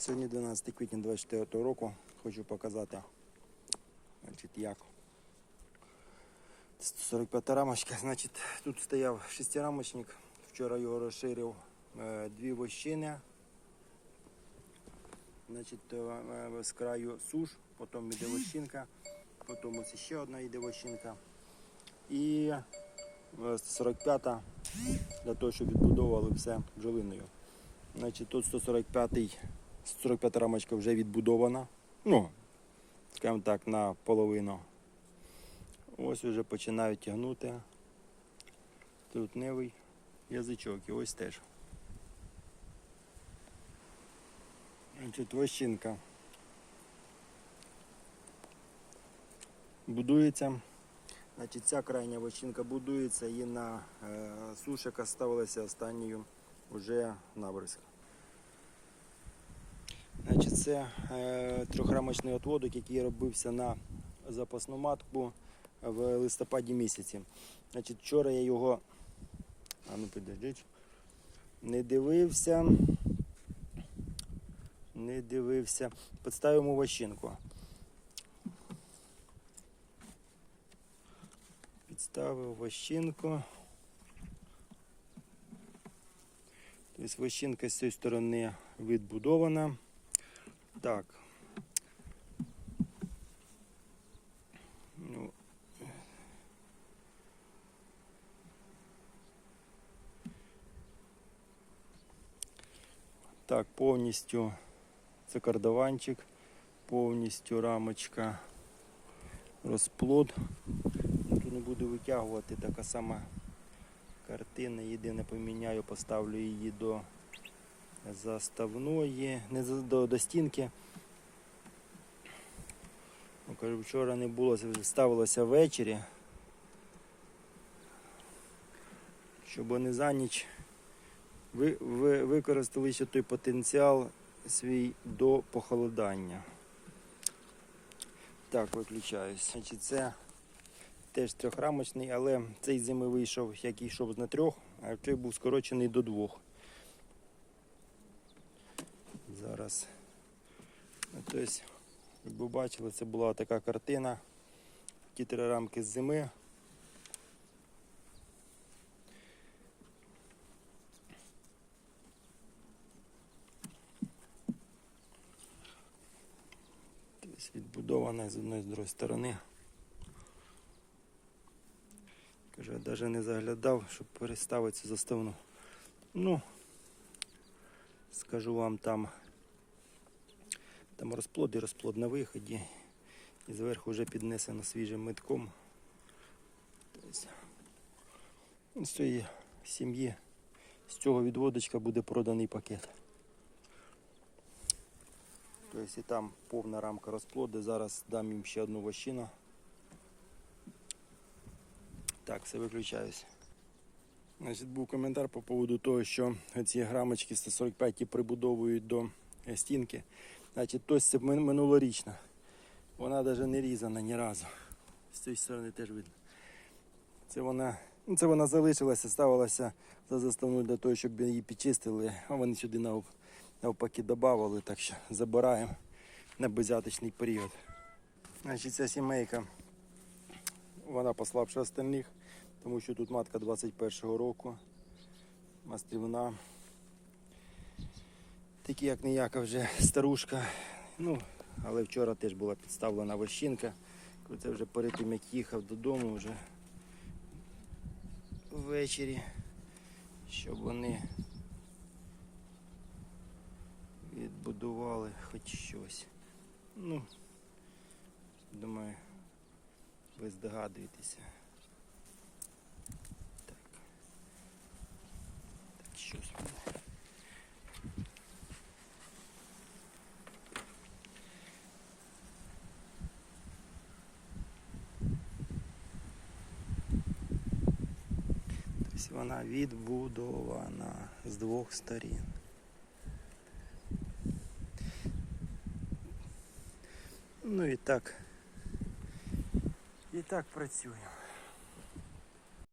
Сьогодні 12 квітня 24 року. Хочу показати, значить, як 145 рамочка. Значить, тут стояв шестирамочник. Вчора його розширив е, дві вощини. Значить, е, е, з краю суш, потім йде вощинка, потім ось ще одна йде вощинка. І е, 145 для того, щоб відбудовували все бджолиною. Значить, тут 145 145 рамочка вже відбудована. Ну, скажімо так, наполовину. Ось вже починають тягнути. Трутневий язичок і ось теж. Значить, вощинка. Будується. Значить, ця крайня вощинка будується і на е, суш, яка ставилася останньою вже набризк. Значить, це е, трьохрамочний отводок, який робився на запасну матку в листопаді місяці. Значить, вчора я його а ну підождіть, не дивився. Не дивився. Підставив йому вощинку. Підставив вощинку. Тобто вощинка з цієї сторони відбудована. Так. Ну. Так, повністю це кардаванчик, повністю рамочка, розплод. Ну, Тут не буду витягувати, така сама картина. Єдине поміняю, поставлю її до заставної, не до, до стінки. Ну, кажу, вчора не було, ставилося ввечері. Щоб вони за ніч ви, ви, використали той потенціал свій до похолодання. Так, виключаюсь. Значить, це теж трьохрамочний, але цей зими вийшов, як йшов на трьох, а той був скорочений до двох. Зараз. Тобто, як ви бачили, це була така картина. Ті три рамки з зими. Тобто відбудована з одної з другої сторони. Кажу, я навіть не заглядав, щоб переставити цю заставну. Ну, скажу вам там, там розплод і розплод на виході. І зверху вже піднесено свіжим митком. Тобто, ну, з цієї сім'ї, з цього відводочка буде проданий пакет. Тобто і там повна рамка розплоду. Зараз дам їм ще одну вощину. Так, все виключаюсь. Значить, був коментар по поводу того, що ці грамочки 145 прибудовують до стінки. Значить, тось минулорічна. Вона навіть не різана ні разу. З цієї сторони теж видно. Це вона, ну, це вона залишилася, ставилася за заставну для того, щоб її підчистили, а вони сюди нав- навпаки додавали, так що забираємо на безяточний період. Значить, ця сімейка, вона послабша остальних, тому що тут матка 21-го року, мастрівна. Такі як ніяка вже старушка. Ну, але вчора теж була підставлена вощинка. Це вже перед тим, як їхав додому вже ввечері, щоб вони відбудували хоч щось. Ну, думаю, ви здогадуєтеся. Так. Так, щось буде. Тобто вона відбудована з двох сторін. Ну і так. І так працюємо.